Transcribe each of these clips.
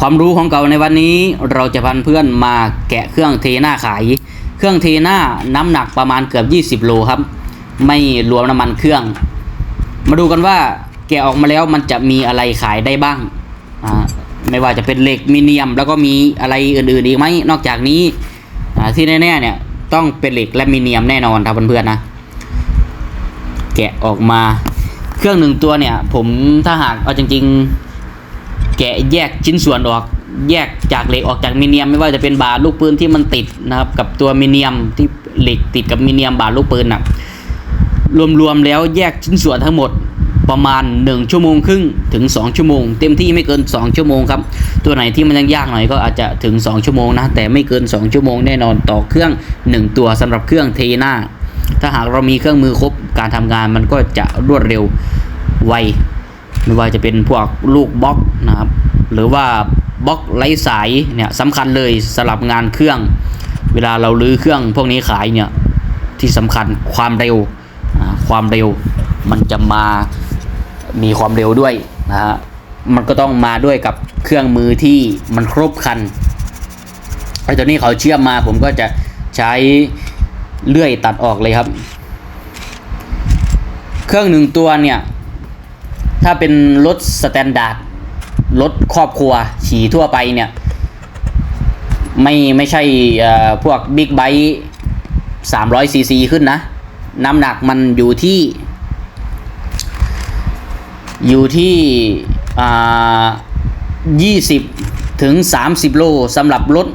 ความรู้ของเก่าในวันนี้เราจะพันเพื่อนมาแกะเครื่องเทหน้าขาย เครื่องเทหน้าน้ำหนักประมาณเกือบ 20 โลครับ ไม่รวมน้ำมันเครื่อง มาดูกันว่าแกะออกมาแล้วมันจะมีอะไรขายได้บ้างไม่ว่าจะเป็นเหล็กมีเนียม แล้วก็มีอะไรอื่นๆอีกไหมนอกจากนี้ที่แน่ๆเนี่ยต้องเป็นเหล็กและมีเนียมแน่นอนครับเพื่อนๆนะแกะออกมาเครื่องหนึ่งตัวเนี่ย ผมถ้าหากเอาจริง ๆ แกะแยกชิ้นส่วนออกแยกจากเหล็กออกจากมีเนียม ไม่ว่าจะเป็นบาลูกปืนที่มันติดนะครับกับตัวมีเนียมที่เหล็กติดกับมีเนียมบาลูกปืนนะรวมๆแล้วแยกชิ้นส่วนทั้งหมดประมาณ 1 ชั่วโมงครึ่งถึง 2 ชั่วโมง เต็มที่ไม่เกิน 2 ชั่วโมงครับ ตัวไหนที่มันยังยากหน่อยก็อาจจะถึง 2 ชั่วโมงนะ แต่ไม่เกิน 2 ชั่วโมงแน่นอนต่อเครื่อง 1 ตัวสำหรับเครื่องเทหน้า ถ้าหากเรามีเครื่องมือครบการทำงานมันก็จะรวดเร็วไว ไม่ว่าจะเป็นพวกลูกบล็อกนะครับ หรือว่าบล็อกไร้สายเนี่ยสำคัญเลยสำหรับงานเครื่อง เวลาเราลื้อเครื่องพวกนี้ขายเนี่ยที่สำคัญความเร็วความเร็วมันจะมามีความเร็วด้วยนะฮะมันก็ต้องมาด้วยกับเครื่องมือที่มันครบคันไอ้ตัวนี้เขาเชื่อมมาผมก็จะใช้เลื่อยตัดออกเลยครับ เครื่องหนึ่งตัวเนี่ย ถ้าเป็นรถสแตนดาร์ดรถครอบครัวขี่ทั่วไปเนี่ยไม่ไม่ใช่อ่อพวกบิ๊กไบค์300ซีซีขึ้นนะ น้ำหนักมันอยู่ที่ อยู่ที่อ่า20ถึง30โลสำหรับรถ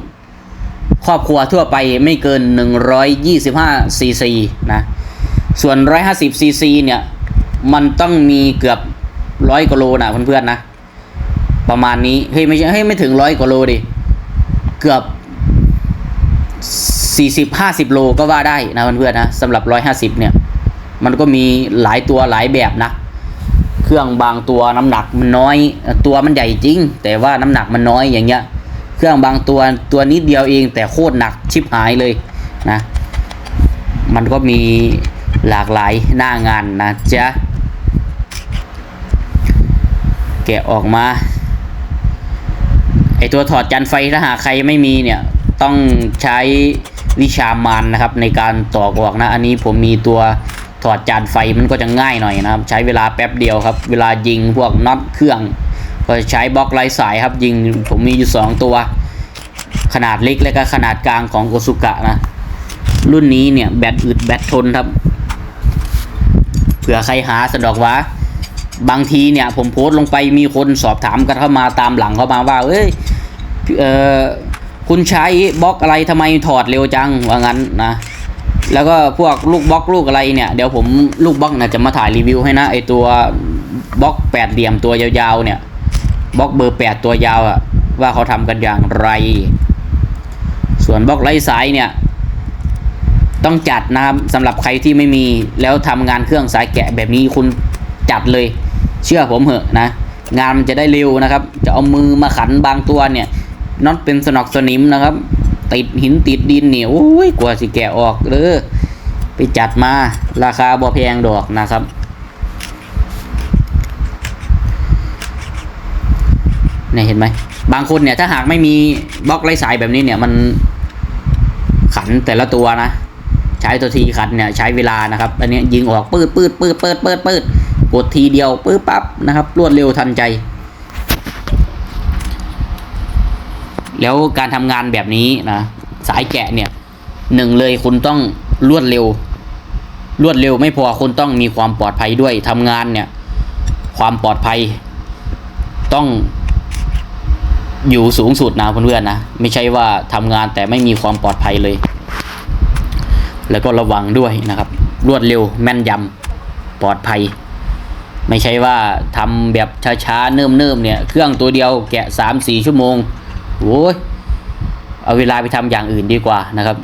ครอบครัวทั่วไปไม่เกิน125ซีซีนะ ส่วน150ซีซีเนี่ย มันต้องมีเกือบ ร้อยกว่าโลนะเพื่อนๆนะ ประมาณนี้เฮ้ยไม่ใช่เฮ้ยไม่ถึงร้อยกว่าโลดิ เกือบ40 50โลก็ว่าได้นะเพื่อนๆนะสำหรับ150เนี่ย มันก็มีหลายตัวหลายแบบนะ เครื่องบางตัวน้ำหนักมันน้อยตัวมันใหญ่จริง แต่ว่าน้ำหนักมันน้อยอย่างเงี้ย เครื่องบางตัวตัวนิดเดียวเอง แต่โคตรหนักชิบหายเลยนะ มันก็มีหลากหลายหน้างานนะจ๊ะ แกะออกมาไอตัวถอดจานไฟถ้าหากใครไม่มีเนี่ย ต้องใช้วิชามานนะครับ ในการตอกออกนะ อันนี้ผมมีตัวถอดจานไฟมันก็จะง่ายหน่อยนะครับ ใช้เวลาแป๊บเดียวครับ เวลายิงพวกน็อตเครื่อง ก็ใช้บล็อกไร้สายครับ ยิงผมมีอยู่ 2 ตัว ขนาดเล็กและก็ขนาดกลางของโกสุกะนะ รุ่นนี้เนี่ยแบตอึดแบตทนครับเผื่อใครหาสะดอกวะ บางทีเนี่ยผมโพสต์ลงไปมีคนสอบถามกันเข้ามาตามหลังเข้ามาว่าเอ้ยเออคุณใช้บล็อกอะไรทำไมถอดเร็วจังว่างั้นนะแล้วก็พวกลูกบล็อกลูกอะไรเนี่ยเดี๋ยวผมลูกบล็อกนะจะมาถ่ายรีวิวให้นะไอตัวบล็อกแปดเหลี่ยมตัวยาวๆเนี่ยบล็อกเบอร์แปดตัวยาวอะว่าเขาทำกันอย่างไร ส่วนบล็อกไร้สายเนี่ยต้องจัดนะครับสำหรับใครที่ไม่มีแล้วทำงานเครื่องสายแกะแบบนี้คุณ จัดเลย เชื่อผมเหอะนะ งานมันจะได้เร็วนะครับ จะเอามือมาขันบางตัวเนี่ยน็อตเป็นสนอกสนิมนะครับ ติดหินติดดินเนี่ยโอ้ยกว่าสิแกะออกเด้อไปจัดมาราคาบ่แพงดอกนะครับเนี่ยเห็นไหมบางคนเนี่ยถ้าหากไม่มีบล็อกไร้สายแบบนี้เนี่ยมันขันแต่ละตัวนะ ใช้ตัวทีขันเนี่ยใช้เวลานะครับ อันนี้ยยิงออกปืดปืดปืดปืดปืดปืด กดทีเดียวปืดปั๊บนะครับ รวดเร็วทันใจ แล้วการทำงานแบบนี้นะสายแกะเนี่ยหนึ่งเลยคุณต้องรวดเร็ว รวดเร็วไม่พอคุณต้องมีความปลอดภัยด้วยทำงานเนี่ย ความปลอดภัย ต้องอยู่สูงสุดนะเพื่อนๆนะไม่ใช่ว่าทำงานแต่ไม่มีความปลอดภัยเลย แล้วก็ระวังด้วยนะครับ รวดเร็วแม่นยำปลอดภัย ไม่ใช่ว่าทำแบบช้าๆเนิ่มๆเนี่ย เครื่องตัวเดียวแกะสามสี่ชั่วโมงโว้ยเอาเวลาไปทำอย่างอื่นดีกว่านะครับ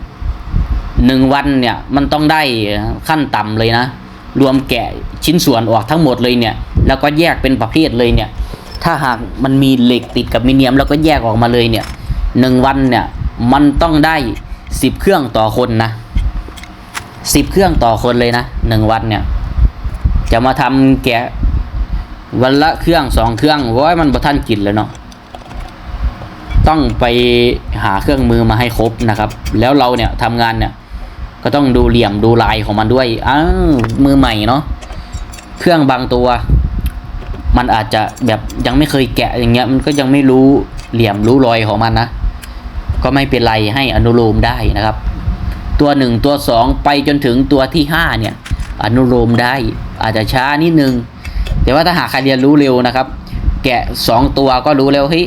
หนึ่งวันเนี่ยมันต้องได้ขั้นต่ำเลยนะ รวมแกะชิ้นส่วนออกทั้งหมดเลยเนี่ย แล้วก็แยกเป็นประเภทเลยเนี่ย ถ้าหากมันมีเหล็กติดกับมิเนียม แล้วก็แยกออกมาเลยเนี่ยหนึ่งวันเนี่ยมันต้องได้สิบเครื่องต่อคนนะสิบเครื่องต่อคนเลยนะหนึ่งวันเนี่ย จะมาทำแกะวันละเครื่องสองเครื่องว่ามันประท่านกินแล้วเนาะต้องไปหาเครื่องมือมาให้ครบนะครับ แล้วเราเนี่ยทำงานเนี่ย ก็ต้องดูเหลี่ยมดูลายของมันด้วยอ้าวมือใหม่เนาะเครื่องบางตัว มันอาจจะแบบยังไม่เคยแกะอย่างเงี้ย มันก็ยังไม่รู้เหลี่ยมรู้รอยของมันนะ ก็ไม่เป็นไรให้อนุโลมได้นะครับ ตัวหนึ่งตัวสองไปจนถึงตัวที่ห้าเนี่ย อนุโลมได้ อาจจะช้านิดนึง แต่ว่าถ้าหากใครเรียนรู้เร็วนะครับ แกะสองตัวก็รู้แล้วเฮ้ย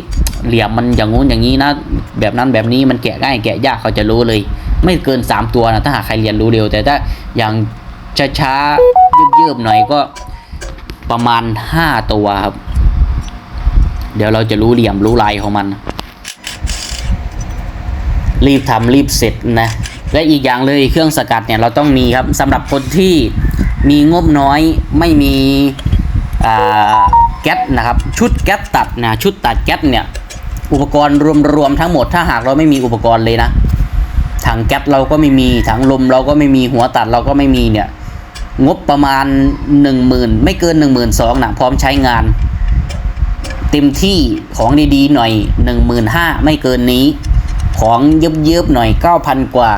เหลี่ยมมันอย่างงู้นอย่างนี้นะ แบบนั้นแบบนี้มันแกะง่ายแกะยากเขาจะรู้เลย ไม่เกินสามตัวนะถ้าหากใครเรียนรู้เร็ว แต่ถ้าอย่างช้าๆยืบๆหน่อยก็ประมาณห้าตัวครับ เดี๋ยวเราจะรู้เหลี่ยมรู้ลายของมัน รีบทำรีบเสร็จนะและอีกอย่างเลยเครื่องสกัดเนี่ยเราต้องมีครับสำหรับคนที่ มีงบน้อยไม่มีแก๊สนะครับ ชุดแก๊สตัดนะชุดตัดแก๊สเนี่ย อุปกรณ์รวมๆทั้งหมดถ้าหากเราไม่มีอุปกรณ์เลยนะถังแก๊สเราก็ไม่มีถังลมเราก็ไม่มีหัวตัดเราก็ไม่มีเนี่ย งบประมาณหนึ่งหมื่นไม่เกินหนึ่งหมื่นสองนะพร้อมใช้งาน เต็มที่ของดีๆหน่อยหนึ่งหมื่นห้าไม่เกินนี้ ของเยิบๆหน่อยเก้าพันกว่า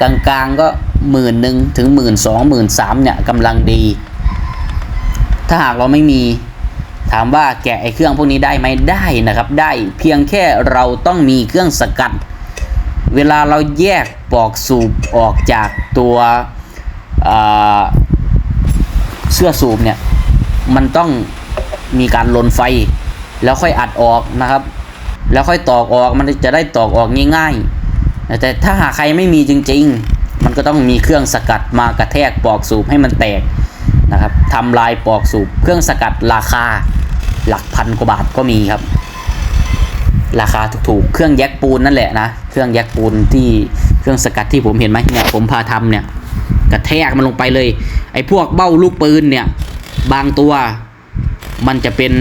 กลางๆก็ หมื่นหนึ่งถึงหมื่นสองหมื่นสามเนี่ยกำลังดี ถ้าหากเราไม่มีถามว่าแกะไอ้เครื่องพวกนี้ได้ไหมได้นะครับ ได้เพียงแค่เราต้องมีเครื่องสกัด เวลาเราแยกปอกสูบออกจากตัวเสื้อสูบเนี่ยมันต้องมีการลนไฟ แล้วค่อยอัดออกนะครับ แล้วค่อยตอกออกมันจะได้ตอกออกง่ายๆแต่ถ้าหากใครไม่มีจริง ๆ มันก็ต้องมีเครื่องสกัดมากระแทกปอกสูบให้มันแตกนะครับทำลายปอกสูบ เครื่องสกัดราคาหลักพันกว่าบาทก็มีครับ ราคาถูกๆ เครื่องแยกปูนนั่นแหละนะ เครื่องแยกปูนที่เครื่องสกัดที่ผมเห็นไหมเนี่ยผมพาทำเนี่ยกระแทกมันลงไปเลย ไอ้พวกเบ้าลูกปืนเนี่ยบางตัวมันจะเป็น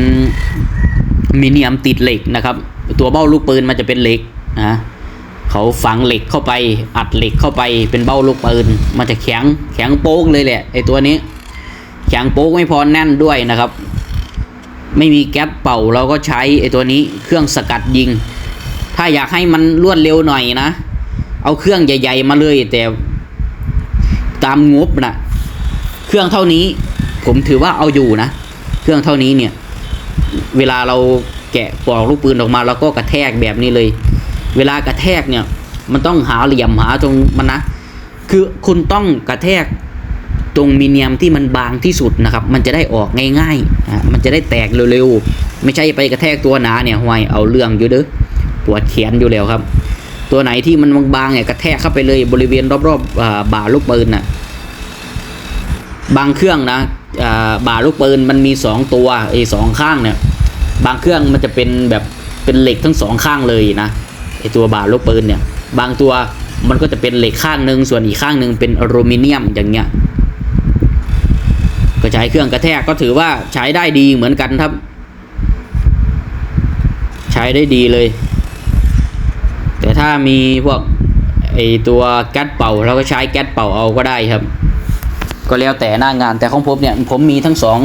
มีเนียมติดเหล็กนะครับ ตัวเบ้าลูกปืนมันจะเป็นเหล็กนะ เขาฝังเหล็กเข้าไป อัดเหล็กเข้าไปเป็นเบ้าลูกปืนมันจะแข็งแข็งโป๊กเลยแหละไอตัวนี้ แข็งโป๊กไม่พอแน่นด้วยนะครับ ไม่มีแก๊สเป่าเราก็ใช้ไอตัวนี้เครื่องสกัดยิง ถ้าอยากให้มันรวดเร็วหน่อยนะ เอาเครื่องใหญ่ ๆ มาเลยแต่ตามงบนะเครื่องเท่านี้ผมถือว่าเอาอยู่นะ เครื่องเท่านี้เนี่ย เวลาเราแกะปลอกลูกปืนออกมาเราก็กระแทกแบบนี้เลย เวลากระแทกเนี่ย มันต้องหาเหลี่ยมหาตรงมันนะ คือคุณต้องกระแทกตรงมีเนียมที่มันบางที่สุดนะครับ มันจะได้ออกง่ายๆอะมันจะได้แตกเร็วๆ ไม่ใช่ไปกระแทกตัวหนาเนี่ยห่วยเอาเรื่องอยู่เด้อปวดแขนอยู่แล้วครับ ตัวไหนที่มันบางๆเนี่ยกระแทกเข้าไปเลยบริเวณรอบๆบ่าลูกปืนน่ะ บางเครื่องนะบ่าลูกปืนมันมีสองตัวไอ้สองข้างเนี่ย บางเครื่องมันจะเป็นแบบเป็นเหล็กทั้งสองข้างเลยนะ อตัวบ่าลูกปืนเนี่ย บางตัวมันก็จะเป็นเหล็กข้างหนึ่งส่วนอีกข้างหนึ่งเป็นอลูมิเนียมอย่างเงี้ยก็ใช้เครื่องกระแทกก็ถือว่าใช้ได้ดีเหมือนกันครับ ใช้ได้ดีเลย แต่ถ้ามีพวกไอตัวแก๊สเป่าเราก็ใช้แก๊สเป่าเอาก็ได้ครับ ก็แล้วแต่หน้างานแต่ของผมเนี่ยผมมีทั้งสอง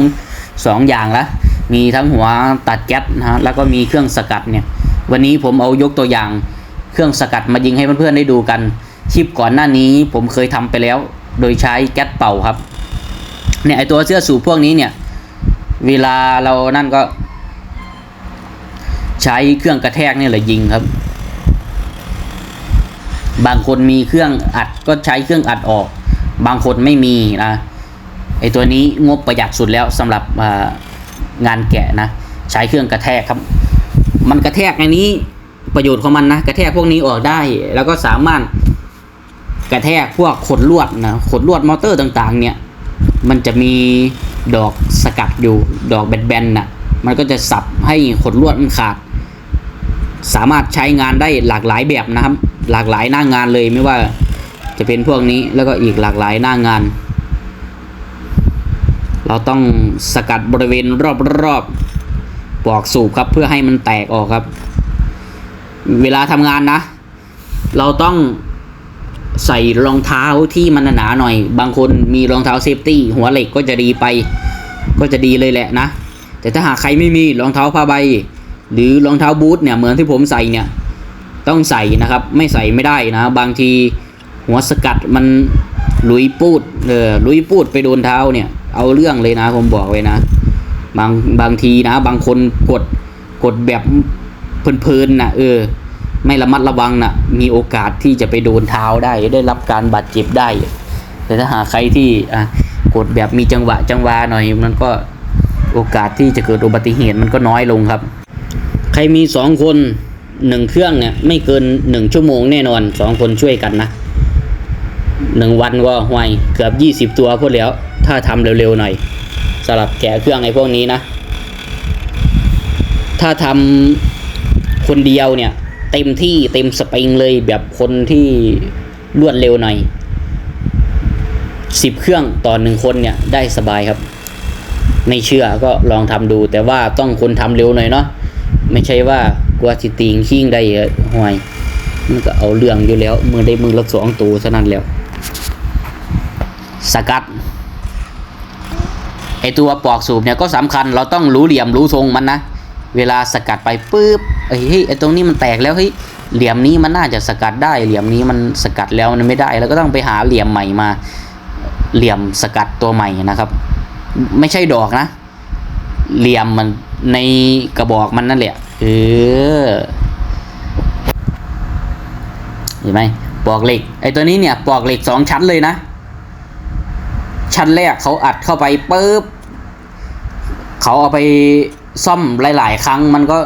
สองอย่างละมีทั้งหัวตัดแก๊สนะฮะแล้วก็มีเครื่องสกัดเนี่ย วันนี้ผมเอายกตัวอย่าง เครื่องสกัดมายิงให้เพื่อนๆได้ดูกัน คลิปก่อนหน้านี้ผมเคยทำไปแล้ว โดยใช้แก๊สเป่าครับ เนี่ยไอตัวเสื้อสูบพวกนี้เนี่ย เวลาเรานั่นก็ ใช้เครื่องกระแทกนี่แหละยิงครับ บางคนมีเครื่องอัดก็ใช้เครื่องอัดออก บางคนไม่มีนะไอตัวนี้งบประหยัดสุดแล้วสำหรับงานแกะนะ ใช้เครื่องกระแทกครับ มันกระแทกอันนี้ประโยชน์ของมันนะกระแทกพวกนี้ออกได้ แล้วก็สามารถกระแทกพวกขดลวดนะขดลวดมอเตอร์ต่างๆ เนี่ย มันจะมีดอกสกัดอยู่ดอกแบนๆน่ะมันก็จะสับให้ขดลวดมันขาด สามารถใช้งานได้หลากหลายแบบนะครับ หลากหลายหน้างานเลยไม่ว่าจะเป็นพวกนี้แล้วก็อีกหลากหลายหน้างาน เราต้องสกัดบริเวณรอบๆ ปลอกสูบครับเพื่อให้มันแตกออกครับ เวลาทำงานนะ เราต้องใส่รองเท้าที่มันหนาหน่อย บางคนมีรองเท้าเซฟตี้หัวเหล็กก็จะดีไป ก็จะดีเลยแหละนะ แต่ถ้าหากใครไม่มีรองเท้าผ้าใบ หรือรองเท้าบูทเนี่ยเหมือนที่ผมใส่เนี่ย ต้องใส่นะครับ ไม่ใส่ไม่ได้นะ บางทีหัวสกัดมันลุยปูดเออลุยปูดไปโดนเท้าเนี่ย เอาเรื่องเลยนะผมบอกไว้นะ บางบางทีนะ บางคนกดกดแบบเพลินๆนะเออ ไม่ระมัดระวังนะมีโอกาสที่จะไปโดนเท้าได้ได้รับการบาดเจ็บได้ แต่ถ้าหาใครที่อะกดแบบมีจังหวะจังหวะหน่อย มันก็โอกาสที่จะเกิดอุบัติเหตุมันก็น้อยลงครับ ใครมีสองคนหนึ่งเครื่องเนี่ยไม่เกินหนึ่งชั่วโมงแน่นอนสองคนช่วยกันนะหนึ่งวันก็ห่วยเกือบยี่สิบตัวพูดแล้ว ถ้าทำเร็วๆหน่อย สำหรับแกะเครื่องไอ้พวกนี้นะ ถ้าทำคนเดียวเนี่ย เต็มที่เต็มสปริงเลยแบบคนที่รวดเร็วหน่อยสิบเครื่องต่อหนึ่งคนเนี่ยได้สบายครับ ไม่เชื่อก็ลองทำดู แต่ว่าต้องคนทำเร็วหน่อยเนาะไม่ใช่ว่ากลัวสิติงขิ้งได้หรอห่วยมันก็เอาเรื่องอยู่แล้ว มือได้มือละสองตัวเท่านั้นแล้ว สกัด ไอตัวปอกสูบเนี่ยก็สำคัญเราต้องรู้เหลี่ยมรู้ทรงมันนะ เวลาสกัดไปปุ๊บเอ้เฮ้ยไอตรงนี้มันแตกแล้วเฮ้ยเหลี่ยมนี้มันน่าจะสกัดได้ เหลี่ยมนี้มันสกัดแล้วมันไม่ได้ แล้วก็ต้องไปหาเหลี่ยมใหม่มา เหลี่ยมสกัดตัวใหม่นะครับ ไม่ใช่ดอกนะ เหลี่ยมมันในกระบอกมันนั่นแหละเออเห็นไหมปอกเหล็กไอตัวนี้เนี่ยปอกเหล็กสองชั้นเลยนะ ชั้นแรกเขาอัดเข้าไปปุ๊บเขาเอาไปซ่อมหลาย ๆ ครั้งมันก็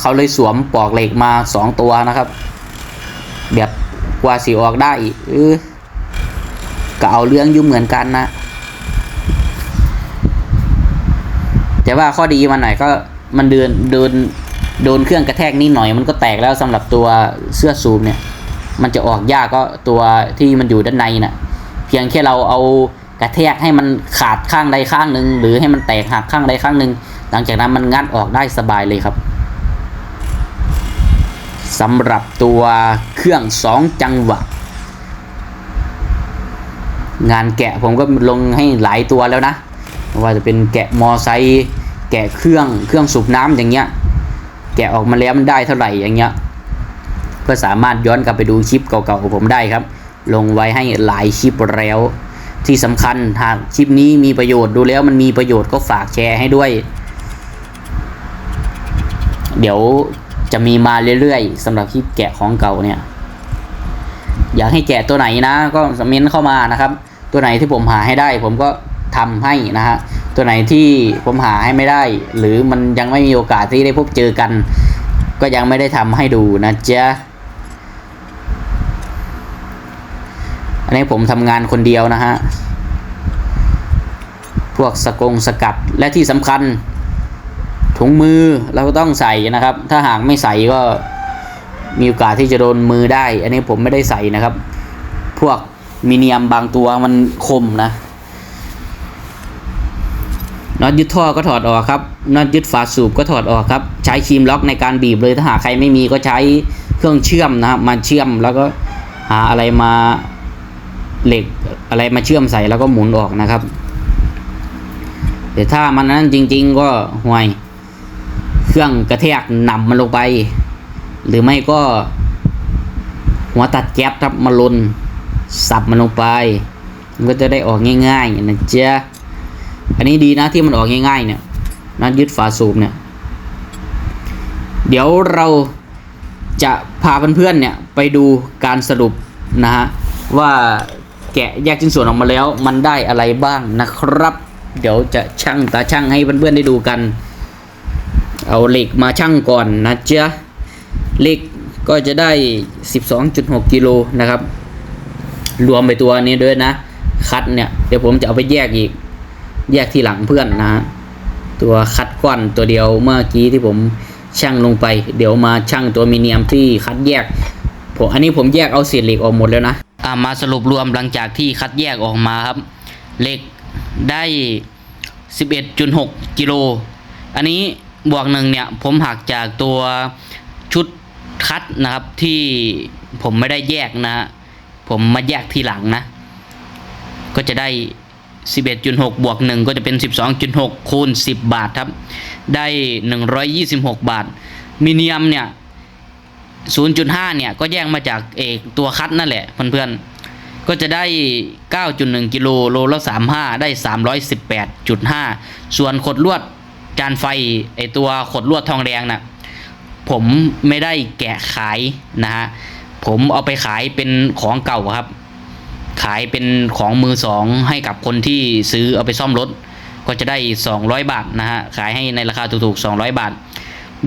เขาเลยสวมปอกเหล็กมาสองตัวนะครับ แบบกว่าสีออกได้เออก็เอาเรื่องอยู่เหมือนกันนะ แต่ว่าข้อดีมันหน่อยก็มันเดินเดินโดนเครื่องกระแทกนิดหน่อยมันก็แตกแล้วสำหรับตัวเสื้อซูมเนี่ย มันจะออกยากก็ตัวที่มันอยู่ด้านในน่ะ เพียงแค่เราเอา กระแทกให้มันขาดข้างใดข้างหนึ่งหรือให้มันแตกหักข้างใดข้างหนึ่งหลังจากนั้นมันงัดออกได้สบายเลยครับสำหรับตัวเครื่องสองจังหวะ งานแกะผมก็ลงให้หลายตัวแล้วนะว่าจะเป็นแกะมอไซค์แกะเครื่องเครื่องสูบน้ำอย่างเงี้ย แกะออกมาแล้วมันได้เท่าไหร่อย่างเงี้ยก็สามารถย้อนกลับไปดูคลิปเก่าๆของผมได้ครับ ลงไว้ให้หลายคลิปแล้ว ที่สำคัญหากคลิปนี้มีประโยชน์ดูแล้วมันมีประโยชน์ก็ฝากแชร์ให้ด้วย เดี๋ยวจะมีมาเรื่อยๆสำหรับคลิปแกะของเก่าเนี่ย อยากให้แกะตัวไหนนะ ก็เม้นเข้ามานะครับ ตัวไหนที่ผมหาให้ได้ ผมก็ทำให้นะฮะตัวไหนที่ผมหาให้ไม่ได้ หรือมันยังไม่มีโอกาสที่ได้พบเจอกัน ก็ยังไม่ได้ทำให้ดูนะจ๊ะ นนี้ผมทำงานคนเดียวนะฮะ พวกสกงสกัดและที่สำคัญ ถุงมือเราก็ต้องใส่นะครับ ถ้าหากไม่ใส่ก็มีโอกาสที่จะโดนมือได้ อันนี้ผมไม่ได้ใส่นะครับ พวกมีเนียมบางตัวมันคมนะน็อตยึดท่อก็ถอดออกครับน็อตยึดฝาสูบก็ถอดออกครับ ใช้ครีมล็อกในการบีบเลยถ้าหากใครไม่มีก็ใช้เครื่องเชื่อมนะครับมาเชื่อมแล้วก็หาอะไรมา เหล็กอะไรมาเชื่อมใส่แล้วก็หมุนออกนะครับ แต่ถ้ามันนั้นจริง ๆ ก็ห่วย เครื่องกระแทกหนำมันลงไป หรือไม่ก็ หัวตัดแก๊สครับมาลนสับมันลงไป มันก็จะได้ออกง่ายๆนะจ๊ะอันนี้ดีนะที่มันออกง่ายๆเนี่ยนัดยึดฝาสูบเนี่ย เดี๋ยวเราจะพาเพื่อนๆเนี่ยไปดูการสรุปนะฮะว่า แกะแยกชิ้นส่วนออกมาแล้วมันได้อะไรบ้างนะครับ เดี๋ยวจะช่างตาช่างให้เพื่อนๆได้ดูกัน เอาเหล็กมาช่างก่อนนะจ๊ะเหล็กก็จะได้ 12.6กิโลนะครับ รวมไปตัวนี้ด้วยนะ คัดเนี่ย เดี๋ยวผมจะเอาไปแยกอีก แยกที่หลังเพื่อนนะ ตัวคัดก้อนตัวเดียวเมื่อกี้ที่ผมช่างลงไป เดี๋ยวมาช่างตัวมีเนียมที่คัดแยกผมอันนี้ผมแยกเอาเศษเหล็กออกหมดแล้วนะ อ่ามาสรุปรวมหลังจากที่คัดแยกออกมาครับ เหล็กได้ 11.6 กิโล อันนี้บวกหนึ่งเนี่ยผมหักจากตัวชุดคัดนะครับที่ผมไม่ได้แยกนะ ผมมาแยกทีหลังนะ ก็จะได้ 11.6 บวก 1 ก็จะเป็น 12.6 คูณ 10 บาทครับ ได้ 126 บาท มิเนียมเนี่ย 0.5 เนี่ย ก็แยกมาจากเอกตัวคัดนั่นแหละเพื่อนๆ ก็จะได้ 9.1 กิโลโลละ 35 ได้ 318.5 ส่วนขดลวดจานไฟไอตัวขดลวดทองแดงน่ะผมไม่ได้แกะขายนะฮะ ผมเอาไปขายเป็นของเก่าครับ ขายเป็นของมือสองให้กับคนที่ซื้อเอาไปซ่อมรถ ก็จะได้ 200 บาทนะฮะ ขายให้ในราคาถูกๆ 200 บาท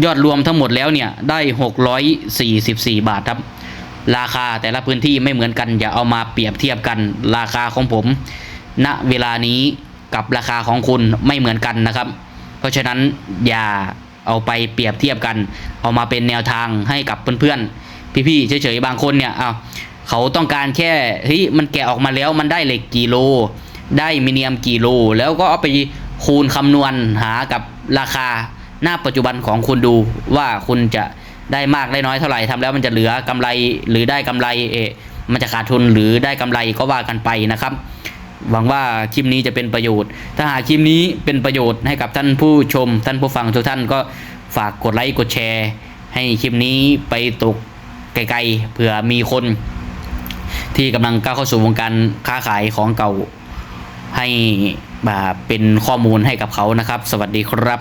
ยอดรวมทั้งหมดแล้วเนี่ยได้ 644 บาทครับ ราคาแต่ละพื้นที่ไม่เหมือนกัน อย่าเอามาเปรียบเทียบกัน ราคาของผมณเวลานี้กับราคาของคุณไม่เหมือนกันนะครับ เพราะฉะนั้นอย่าเอาไปเปรียบเทียบกัน เอามาเป็นแนวทางให้กับเพื่อนๆ พี่ๆ เฉยๆ บางคนเนี่ยเอาเขาต้องการแค่เฮ้ยมันแกะออกมาแล้วมันได้เหล็กกี่โล ได้มิเนียมกี่โล แล้วก็เอาไปคูณคำนวณหากับราคา หน้าปัจจุบันของคุณดูว่าคุณจะได้มากได้น้อยเท่าไหร่ทำแล้วมันจะเหลือกำไรหรือได้กำไรเอมันจะขาดทุนหรือได้กำไรก็ว่ากันไปนะครับ หวังว่าคลิปนี้จะเป็นประโยชน์ ถ้าหากคลิปนี้เป็นประโยชน์ให้กับท่านผู้ชม ท่านผู้ฟังทุกท่านก็ฝากกดไลค์กดแชร์ ให้คลิปนี้ไปตกไกลๆเผื่อมีคน ที่กำลังก้าวเข้าสู่วงการค้าขายของเก่าให้บบเป็นข้อมูลให้กับเขานะครับ สวัสดีครับ